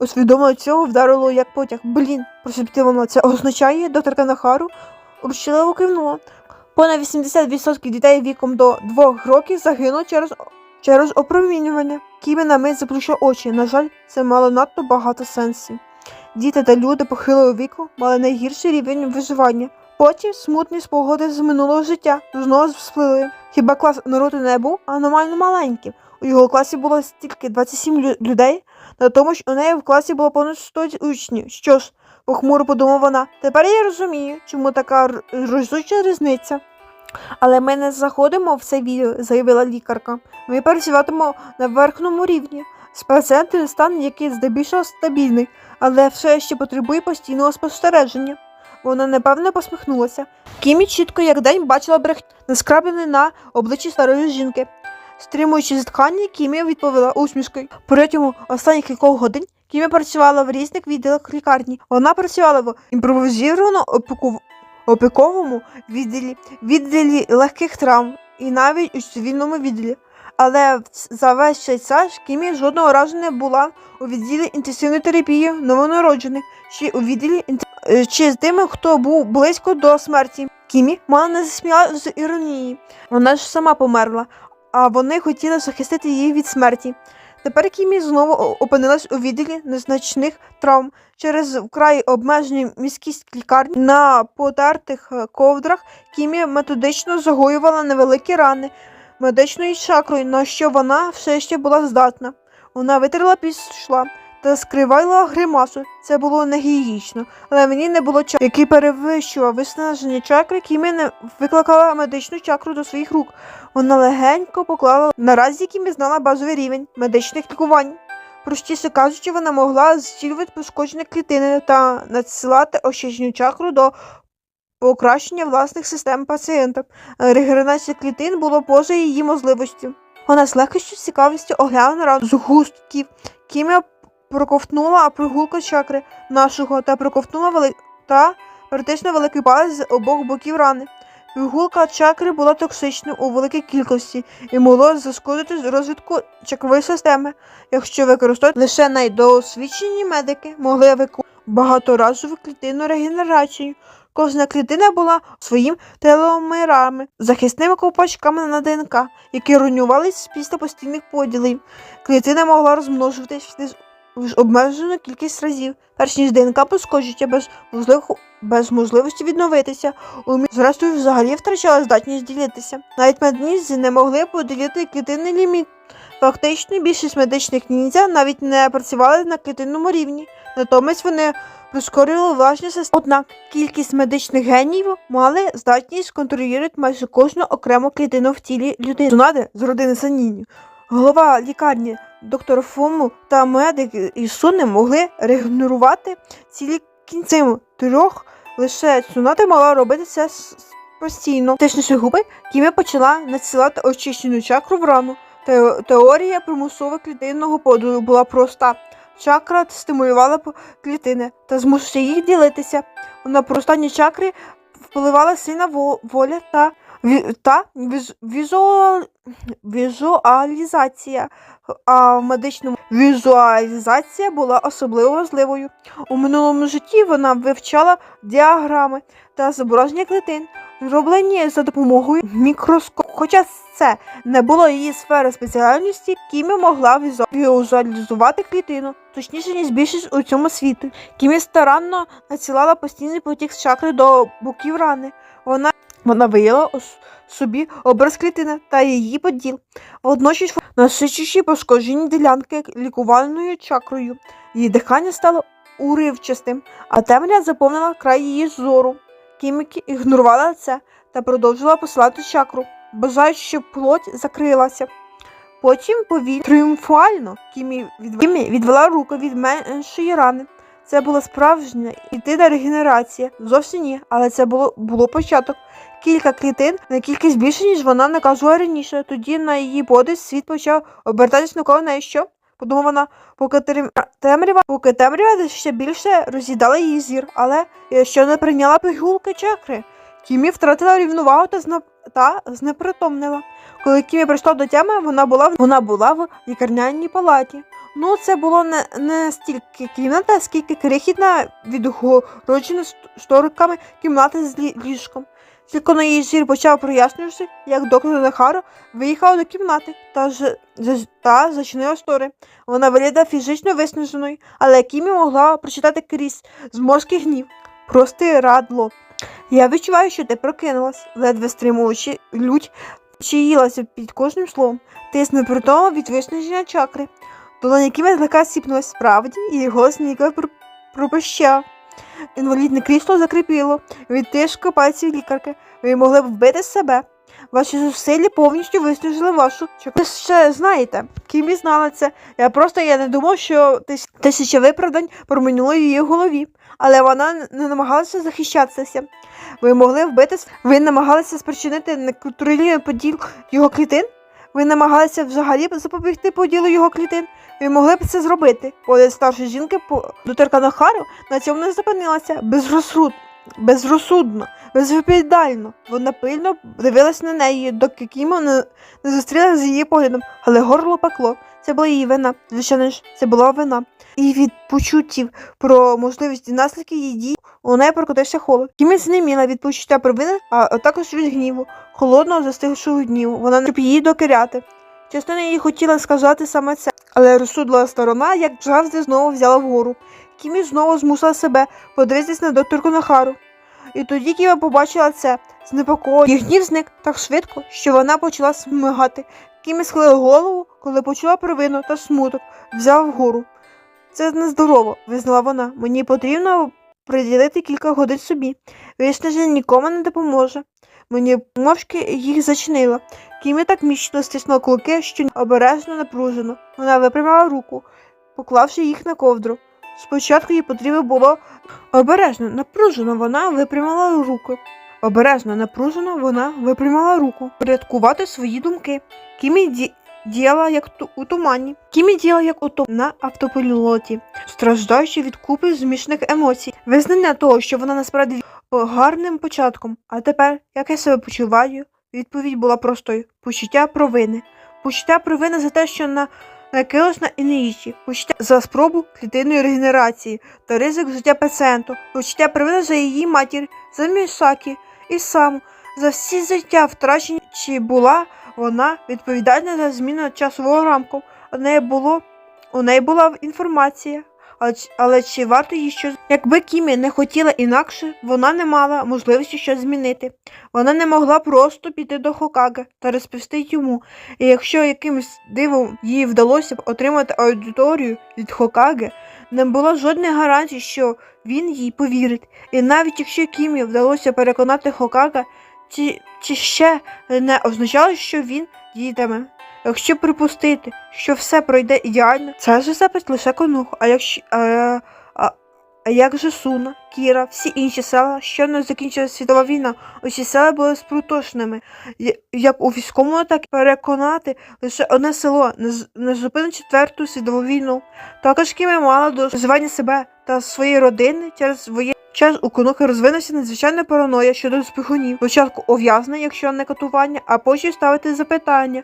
Усвідомлено цього вдарило як потяг. Блін, прошептила вона. Це означає, докторка Нахару розчиливо кивнула. Понад 80% дітей віком до 2 років загинуло через, через опромінювання. Кімі на мить заплющив очі. На жаль, це мало надто багато сенсів. Діти та люди похилого віку мали найгірший рівень виживання. Потім смутні спогади з минулого життя знову всплили. Хіба клас народу не був аномально маленьким? У його класі було стільки 27 лю- людей, на тому ж у неї в класі було понад 100 учнів. Що ж, похмуро подумала вона. Тепер я розумію, чому така р- разюча різниця. Але ми не заходимо в це відео, заявила лікарка. Ми працюватимемо на верхньому рівні. З пацієнтом стан, який здебільшого стабільний, але все ще потребує постійного спостереження. Вона непевно посміхнулася. Кімі чітко як день бачила брехню, наскраблений на обличчі старої жінки. Стримуючи зітхання, Кімі відповіла усмішкою. Протягом останніх кількох годин Кімі працювала в різних відділах лікарні. Вона працювала в імпровізованому опіковому відділі, відділі легких травм і навіть у цивільному відділі. Але за весь цей час Кімі жодного разу не була у відділі інтенсивної терапії новонароджених чи у відділі е, чи з тими, хто був близько до смерті. Кімі мало не засміяла з іронії. Вона ж сама померла, а вони хотіли захистити її від смерті. Тепер Кімі знову опинилась у відділі незначних травм. Через вкрай обмежену міськість лікарні на потертих е, ковдрах Кімі методично загоювала невеликі рани медичною чакрою, на що вона все ще була здатна. Вона витерла пішла та скривала гримасу. Це було негігічно, але мені не було часу, який перевищував виснаження чакри, Кімі викликала медичну чакру до своїх рук. Вона легенько поклала наразі Кімі знала базовий рівень медичних лікувань. Простіше кажучи, вона могла зцілювати пошкоджені клітини та надсилати очищенню чакру до покращення власних систем пацієнта. Регенерація клітин було поза її можливістю. Вона з легкістю цікавістю оглянула рану з густків. Кім'я проковтнула прогулку чакри нашого та проковтнула вели... та практично великий палець з обох боків рани. Пігулка чакри була токсичною у великій кількості і могло зашкодити розвитку чакрової системи, якщо використовувати лише найдосвідчені медики могли виконувати багаторазову клітинну регенерацію. Кожна клітина була своїм теломерами, захисними ковпачками на ДНК, які руйнувалися після постійних поділів. Клітина могла розмножуватись лише обмежену кількість разів, перш ніж ДНК пошкоджується без, можливих, без можливості відновитися. У мі- Зрештою, взагалі втрачала здатність ділитися. Навіть медниці не могли поділити клітинний ліміт. Фактично, більшість медичних ніндзя навіть не працювали на клітинному рівні. Натомість вони прискорювали власні системи. Однак кількість медичних генів мали здатність контролювати майже кожну окрему клітину в тілі людини. Цунаде з родини Саніню, голова лікарні доктор Фому та медик із Суни могли регенерувати цілі кінцем трьох. Лише Цунаде могла робити це с- с- постійно. Тишніші губи Кімі почала надсилати очищену чакру в рану. Теорія примусового клітинного поділу була проста. Чакра стимулювала клітини та змусила їх ділитися. На простанні чакри впливала сильна воля та, та візуал- візуалізація. А в медичному візуалізація була особливо важливою. У минулому житті вона вивчала діаграми та зображення клітин, зроблені за допомогою мікроскопу. Хоча це не було її сфери спеціальності, Кімі могла візуалізувати клітину, точніше, ніж більшість у цьому світі. Кімі старанно надсилала постійний потік з чакри до боків рани. Вона, вона виявила собі образ клітини та її поділ, водночас насичуючи пошкоджені ділянки лікувальною чакрою. Її дихання стало уривчастим, а темря заповнила край її зору. Кіміки ігнорувала це та продовжила посилати чакру, бажаючи, щоб плоть закрилася. Потім повільно тріумфально Кімі відвела руку від меншої рани. Це була справжня ідейна регенерація. Зовсім ні, але це було, було початок. Кілька клітин на кількість більше, ніж вона наказувала раніше. Тоді на її подив світ почав обертатись навколо неї. Що? Подумала вона, поки темрява, поки темрява ще більше роз'їдала її зір, але ще не прийняла пігулки чакри. Кімі втратила рівновагу та, зна... та знепритомнила. Коли Кімі прийшла до тями, вона була в... вона була в лікарняній палаті. Ну, це було не, не стільки кімната, скільки крихітна відгороджена шторками кімната з ліжком. Тільки на її зір почав прояснюватися, як доктор Нахаро виїхала до кімнати та, ж, та зачинила штори. Вона виглядала фізично виснаженою, але Кімі могла прочитати крізь зморський гнів. Прости радло. Я відчуваю, що ти прокинулась, ледве стримуючи лють, чиїлася під кожним словом. Ти непритома від виснаження чакри. Долоня Кімі злегка сіпнулась справді, і голос ніяково пр- пропищав. Інвалідне крісло закріпіло від тишка пальців лікарки. Ви могли б вбити себе. Ваші зусилля повністю виснажили вашу. Ви ще знаєте, Кімі знала це. Я просто я не думав, що тис- тисяча виправдань промайнуло в її голові, але вона не намагалася захищатися. Ви могли вбити, ви намагалися спричинити неконтрольований поділ його клітин. Ви намагалися взагалі запобігти поділу його клітин. Ви могли б це зробити. Погляд старшої жінки по доторка Нахару на цьому не зупинилася безрозсудно, безрозсудно, безвідповідально. Вона пильно дивилась на неї, доки Кімо не, не зустрілася з її поглядом, але горло пекло. Це була її вина. Звичайно ж, це була вина. І від почуттів про можливість наслідки її дій у неї прокотився холод. Кімі знеміла від почуття провини, а також від гніву, холодного застигшого гніву. Вона не щоб її докоряти. Частина її хотіла сказати саме це, але розсудлива сторона, як завжди, знову взяла вгору. Кімі знову змусила себе подивитись на докторку Нахару. І тоді Кіма побачила це з непокою. Їх гнів зник так швидко, що вона почала смигати. Кімі схилила голову, коли почула провину та смуток, взяла вгору. Це нездорово, визнала вона. Мені потрібно приділити кілька годин собі. Виснаження нікому не допоможе. Мені мовчки їх зачинила. Кімі так міцно стиснула кулаки, що обережно напружено. Вона випрямила руку, поклавши їх на ковдру. Спочатку їй потрібно було обережно, напружено вона випрямила руку. Обережно, напружено вона випрямила руку. Порядкувати свої думки. Кімі ді... діяла як у тумані. Кімі діяла як у тумані на автопілоті, страждаючи від купи змішаних емоцій. Визнання того, що вона насправді гарним початком. А тепер, як я себе почуваю, відповідь була простою: почуття провини. Почуття провини за те, що на накилось на інеїчі, почуття за спробу клітинної регенерації та ризик життя пацієнту, почуття провини за її матір, за Місакі і саму, за всі життя втрачені, чи була вона відповідальна за зміну часового рамку. У неї було у неї була інформація. Але, але чи варто їй щось? Якби Кімі не хотіла інакше, вона не мала можливості щось змінити. Вона не могла просто піти до Хокаге та розповісти йому. І якщо якимось дивом їй вдалося б отримати аудиторію від Хокаге, не було жодних гарантій, що він їй повірить. І навіть якщо Кімі вдалося переконати Хокага, чи, чи ще не означало, що він діятиме. Якщо припустити, що все пройде ідеально, це ж запис лише конух. А а, а, а як же Суна, Кіра, всі інші села, що не закінчилася світова війна, усі села були спрутошними. Як у військовому, так і переконати лише одне село не, зупинить четверту світову війну. Також Кіми мала до звання себе та своєї родини через воєнний час у конухи розвинувся надзвичайна параноя щодо спихунів. Спочатку ув'язнення, якщо не катування, а потім ставити запитання.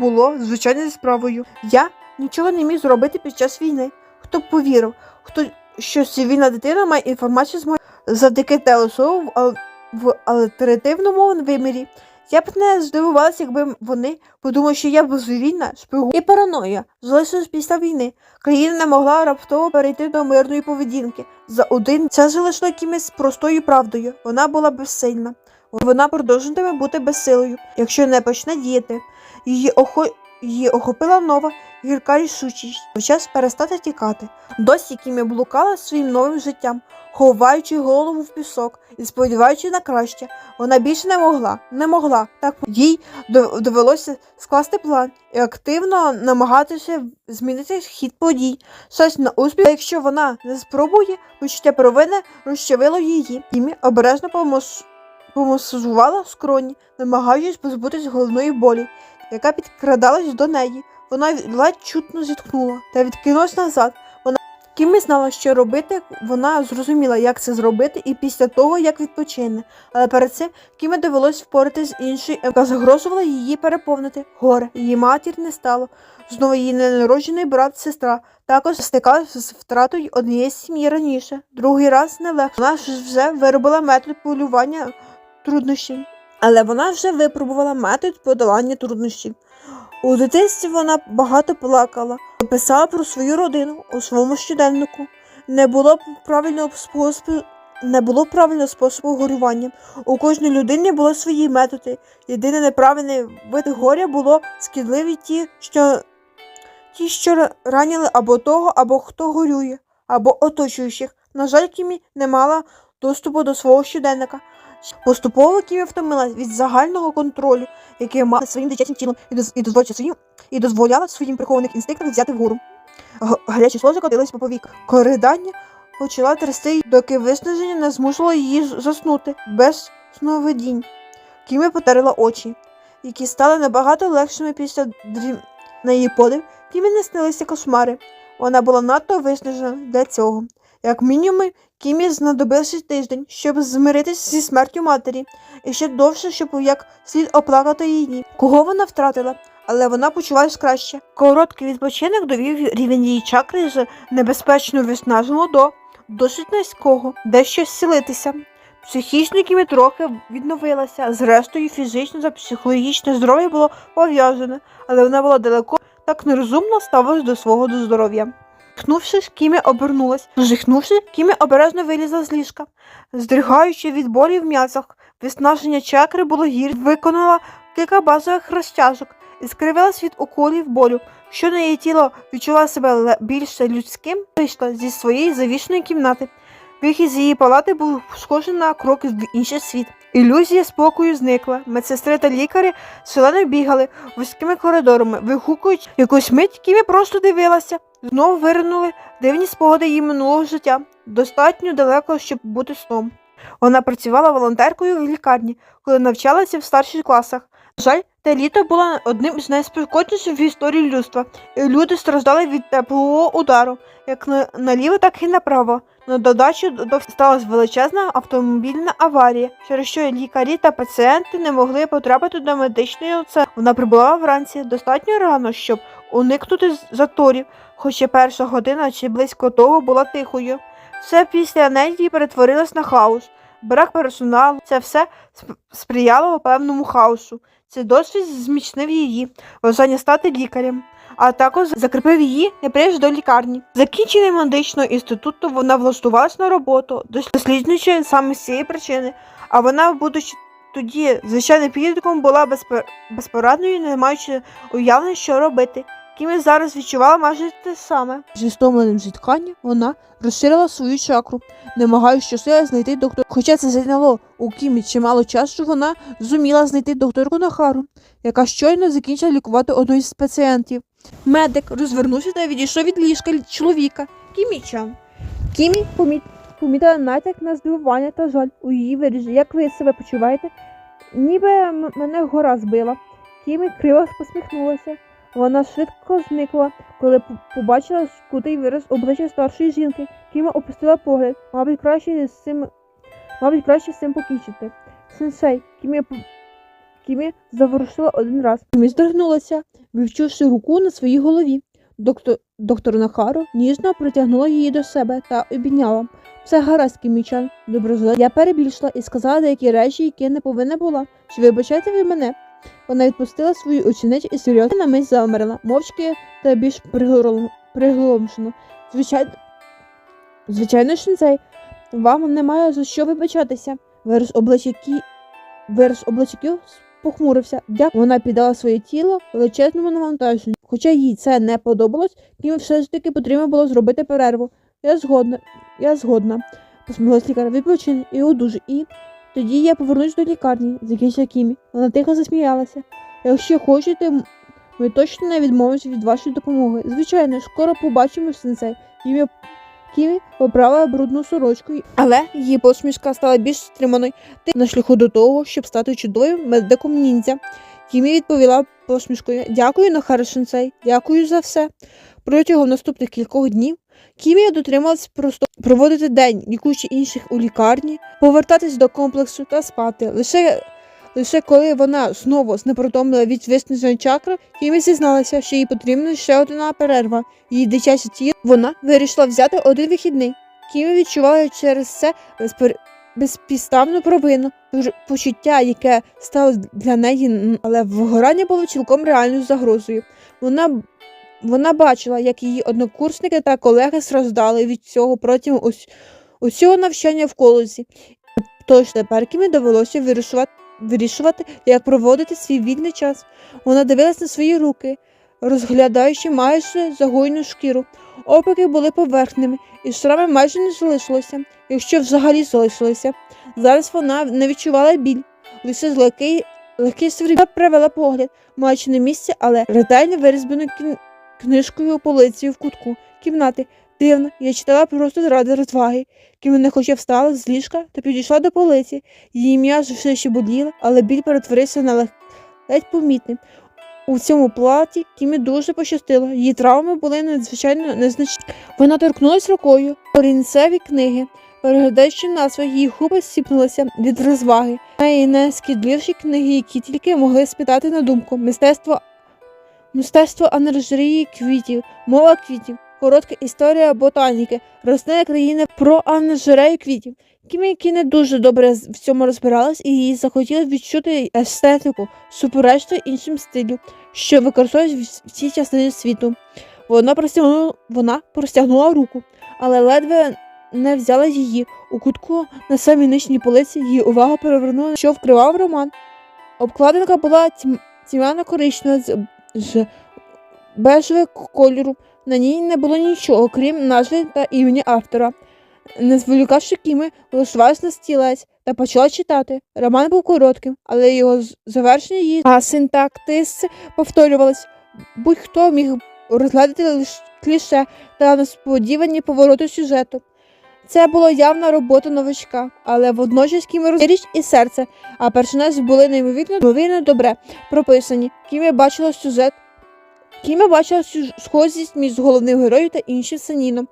Було звичайною справою. Я нічого не міг зробити під час війни. Хто б повірив, хто що цивільна дитина має інформацію з моєї завдяки телесову в, ал- в альтернативному вимірі. Я б не здивувалася, якби вони подумали, що я безвільна шпигун і параноя залишилась після війни. Країна не могла раптово перейти до мирної поведінки. За один це залишило якимось простою правдою. Вона була безсильна. Вона продовжуватиме бути безсилою, якщо не почне діяти. Її, охо... Її охопила нова гірка рішучість. Час перестати тікати. Досі Кімі блукала своїм новим життям, ховаючи голову в пісок і сподіваючи на краще. Вона більше не могла, не могла. Так їй довелося скласти план і активно намагатися змінити хід подій. Щось на успіх, а якщо вона не спробує, почуття провини розчавило її. Кімі обережно помос... помасажувала скроні, намагаючись позбутись головної болі, яка підкрадалась до неї. Вона ледь чутно зітхнула та відкинулась назад. Вона Кімі знала, що робити, вона зрозуміла, як це зробити, і після того, як відпочине. Але перед цим Кімі довелось впоратись з іншою, яка загрожувала її переповнити. Горе, її матір не стало. Знову її ненароджений брат, сестра. Також стикалася з втратою однієї сім'ї раніше. Другий раз не легше. Вона ж вже виробила метод полювання труднощів. Але вона вже випробувала метод подолання труднощів. У дитинстві вона багато плакала, писала про свою родину у своєму щоденнику. Не було правильного способу, не було правильного способу горювання. У кожній людині були свої методи. Єдиний неправильний вид горя було шкідливі ті, що ті, що раніли або того, або хто горює, або оточуючих. На жаль, Кімі не мала доступу до свого щоденника. Поступово Кімі втомилась від загального контролю, який мала своїм дитячим тілом і, дозволяла своїм, і дозволяла своїм прихованих інстинктам взяти вгору. Гарячі сльози котились по повік. Коридання почала трясти, доки виснаження не змусило її заснути без сновидінь. Кімі потерла очі, які стали набагато легшими після дрім... На її подив, Кімі не снилися кошмари. Вона була надто виснажена для цього. Як мінімум, Кімі знадобився тиждень, щоб змиритися зі смертю матері, і ще довше, щоб як слід оплакати її. Кого вона втратила, але вона почувалась краще. Короткий відпочинок довів рівень її чакри з небезпечно виснаженого до досить низького, дещо зцілитися. Психічно Кімі трохи відновилася, зрештою фізично та психологічне здоров'я було пов'язане, але вона була далеко так нерозумно ставилась до свого здоров'я. Жахнувшись, Кімі обернулась. Жихнувши, Кімі обережно вилізла з ліжка. Здригаючи від болі в м'язах, виснаження чакри було гір, виконала кілька базових розтяжок і скривилась від уколів болю. Що на її тіло відчувало себе більше людським, вийшла зі своєї завішеної кімнати. Вихід з її палати був схожий на крок в інший світ. Ілюзія спокою зникла. Медсестри та лікарі селено бігали вузькими коридорами, вигукуючи якусь мить, Кімі просто дивилася. Знову виринули дивні спогади її минулого життя, достатньо далеко, щоб бути сном. Вона працювала волонтеркою в лікарні, коли навчалася в старших класах. Жаль, те літо було одним з найспекотніших в історії людства, і люди страждали від теплового удару, як наліво, так і направо. На додачу сталася величезна автомобільна аварія, через що лікарі та пацієнти не могли потрапити до медичної центру. Вона прибула вранці достатньо рано, щоб уникнути заторів, хоча перша година чи близько того була тихою. Все після неї перетворилось на хаос. Брак персоналу, це все сприяло певному хаосу. Цей досвід зміцнив її бажання стати лікарем, а також закріпив її неприязнь до лікарні. Закінченням медичного інституту вона влаштувалась на роботу, досліджуючи саме з цієї причини, а вона, будучи тоді звичайним підлітком, була безпорадною, не маючи уявлення, що робити. Кімі зараз відчувала майже те саме. Зі стомленим зітканням вона розширила свою чакру, намагаючись щосили знайти доктора. Хоча це зайняло у Кімі чимало часу, вона зуміла знайти докторку Нахару, яка щойно закінчила лікувати одну із пацієнтів. Медик розвернувся та відійшов від ліжка чоловіка. Кімі-чан. Кімі поміт... помітила натяк на здивування та жаль у її виражі. Як ви себе почуваєте? Ніби мене гора збила. Кімі криво посміхнулася. Вона швидко зникла, коли побачила скутий вираз обличчя старшої жінки. Кіма опустила погляд. Мабуть, краще з цим мабуть, краще з цим покінчити. Сенсей, Кімі Кімі заворушила один раз. Кімі здригнулася, вивчивши руку на своїй голові. Доктор, доктор Нахаро ніжно притягнула її до себе та обійняла. Все гаразд, Кімічан, доброзла. Я перебільшила і сказала деякі речі, які не повинна була. Чи вибачаєте ви мене? Вона відпустила свою ученицю і серйозно на мить замерла, мовчки та більш приголом- приголомшено. Звичайно, звичайно, Шинцей, вам немає за що вибачатися. Вираз обличчя Кі... Вираз обличчя Кю похмурився. Дякую. Вона піддала своє тіло величезному навантаженню. Хоча їй це не подобалось, їм все ж таки потрібно було зробити перерву. Я згодна, я згодна. Посміхалась лікар. Відпочинь і одужуй. І тоді я повернусь до лікарні, закінчила Кімі. Вона тихо засміялася. Якщо хочете, ми точно не відмовимося від вашої допомоги. Звичайно, скоро побачимо сенсей. Кімі, Кімі поправила брудну сорочку, але її посмішка стала більш стриманою. Ти на шляху до того, щоб стати чудовим медиком ніндзя. Кімі відповіла посмішкою: Дякую, Нахара Сенсей, дякую за все. Протягом наступних кількох днів Кімія дотрималась просто проводити день, лікуючи інших у лікарні, повертатись до комплексу та спати. Лише, лише коли вона знову знепритомила від виснаження чакри, Кімі зізналася, що їй потрібна ще одна перерва. Її дитяче тіло вона вирішила взяти один вихідний. Кімі відчувала через це безпер... безпідставну провину, почуття, яке стало для неї, але вигорання було цілком реальною загрозою. Вона вона бачила, як її однокурсники та колеги страждали від цього протягом ус... усього навчання в коледжі. Тож тепер Кімі довелося вирішувати, вирішувати, як проводити свій вільний час. Вона дивилась на свої руки, розглядаючи майже загойну шкіру. Опіки були поверхними, і шрами майже не залишилося, якщо взагалі залишилося. Зараз вона не відчувала біль, лише легкий, легкий свріб привела погляд, маючи на місці, але ретельно вирізблену кін книжкою полицею в кутку кімнати. Дивно, я читала просто заради розваги. Кім не хоча встала з ліжка та підійшла до полиці. Її м'яз все ще боліла, але біль перетворився на лег... ледь помітним. У цьому платі Кімі дуже пощастило. Її травми були надзвичайно незначні. Вона торкнулась рукою корінцеві книги. Переглядаючи назви, її губи сіпнулися від розваги. Найнескідливіші книги, які тільки могли спитати на думку. Мистецтво Мистецтво аналежерії квітів, мова квітів, коротка історія ботаніки, рослини країни про аналежерею квітів. Кімі, які не дуже добре в цьому розбиралась, і їй захотілося відчути естетику, суперечно іншим стилю, що використовують в цій частині світу. Вона простягнула, вона простягнула руку, але ледве не взяла її. У кутку на самій нижній полиці її увагу перевернула, що вкривав роман. Обкладинка була тьм- тьмяно-коричнева з з бежевого кольору. На ній не було нічого, крім назви та імені автора. Не зволікавши Кіми, влаштувалась на стілець та почала читати. Роман був коротким, але його завершення її а синтактис повторювались. Будь-хто міг розглядати лише кліше та несподівані повороти сюжету. Це була явна робота новачка, але водночас Кімі роз... річ і серце, а персонажі були неймовірно, неймовірно добре прописані. Кімі бачила сюжет. Кімі бачила схожість між головним героєм та іншим саніном.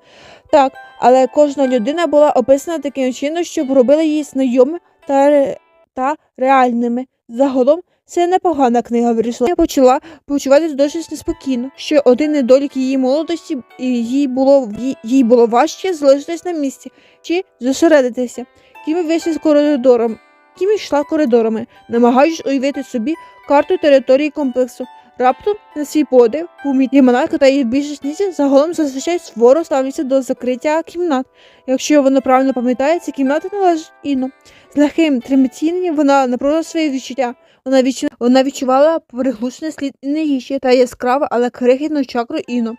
Так, але кожна людина була описана таким чином, щоб робила її знайомими та, та реальними. Загалом це непогана книга вирішила. Я почала почуватися досить неспокійно, що один недолік її молодості їй було їй, було важче залишитись на місці чи зосередитися. Кімі вийшла з коридором. Кімі йшла коридорами, намагаючись уявити собі карту території комплексу. Раптом на свій подив помітні монарка та її більшість загалом зазвичай суворо ставляться до закриття кімнат. Якщо вона правильно пам'ятає, ці кімнати належать Іну. З легким тремтінням вона напродала свої відчуття. Вона, відчу... вона відчувала приглушений слід неїжі та яскраве, але крихітну чакру Іну.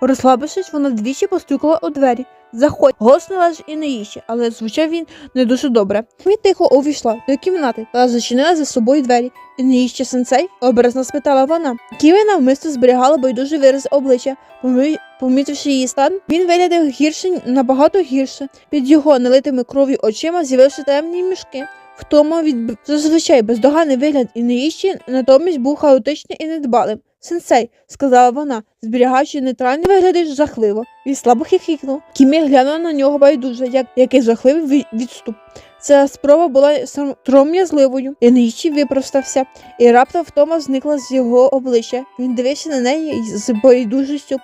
Розслабившись, вона двічі постукала у двері. Заходь, голос належить і неїжі, але звучав він не дуже добре. Мі тихо увійшла до кімнати та зачинила за собою двері. І неїжче сенсей? образно спитала вона. Ківі навмисно зберігала байдужий вираз обличчя. Помі- Помітивши її стан, він виглядав гірше набагато гірше. Під його налитими кров'ю очима з'явилися темні мішки. Втома від зазвичай бездоганний вигляд і неїщі натомість був хаотичним і недбалим. Сенсей, сказала вона, зберігаючи нейтральний виглядиш жахливо. Він слабо хихикнув. Кімі глянула на нього байдуже, як який жахливий відступ. Ця спроба була сором'язливою. І неїчі випростався, і раптом втома зникла з його обличчя. Він дивився на неї з байдужістю.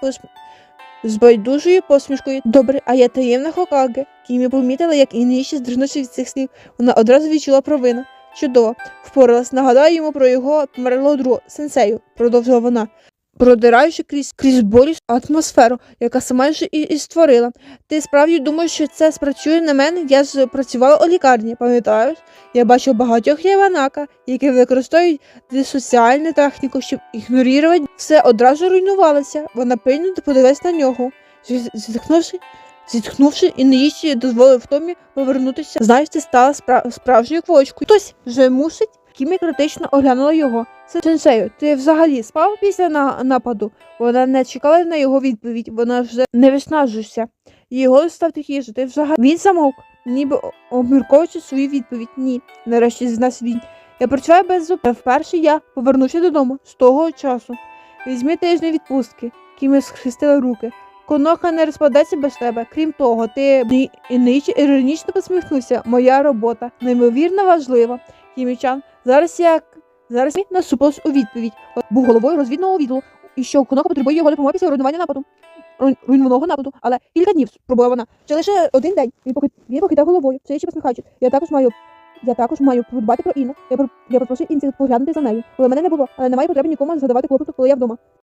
З байдужою посмішкою. Добре, а я таємна Хокаге. Кімі помітила, як Ініші здригнувся від цих слів. Вона одразу відчула провину. Чудово, впоралась. Нагадаю йому про його померлого друга сенсею, продовжила вона, продираючи крізь крізь болість атмосферу, яка сама ж і, і створила. Ти справді думаєш, що це спрацює на мене? Я працювала у лікарні, пам'ятаєш? Я бачив багатьох Яванака, які використовують дисоціальну техніку, щоб ігнорувати. Все одразу руйнувалося. Вона пильно подивилась на нього. Зітхнувши, зітхнувши і їсти дозволив Томі повернутися. Знаєш, ти стала спра- справжньою квочкою. Хтось вже мусить. Кімі критично оглянула його. Сенсею, ти взагалі спав після на- нападу? Вона не чекала на його відповідь, вона вже не виснажуєшся. Її голос став тихіше, ти взагалі. Він замовк, ніби обмірковуючи свою відповідь. Ні, нарешті зізнався він. Я працюваю без зуб. Вперше я повернувся додому з того часу. Візьми тиждень відпустки. Кімі схрестила руки. Коноха не розпадеться без тебе. Крім того, ти іронічно посміхнувся. Моя робота неймовірно важлива. Хімічан, зараз я зараз насупилась у відповідь. Був головою розвідного відділу, і що Коноха потребує його допомоги після руйнування нападу. Руйнованого нападу, але кілька днів спробувала вона. Чи лише один день. Він похит... він покидав головою, все ще посміхаючись. Я також маю. Я також маю подбати про Інну. Я, я попросив Інці поглянути за нею. Коли мене не було, але немає потреби нікому задавати клопоту, коли я вдома.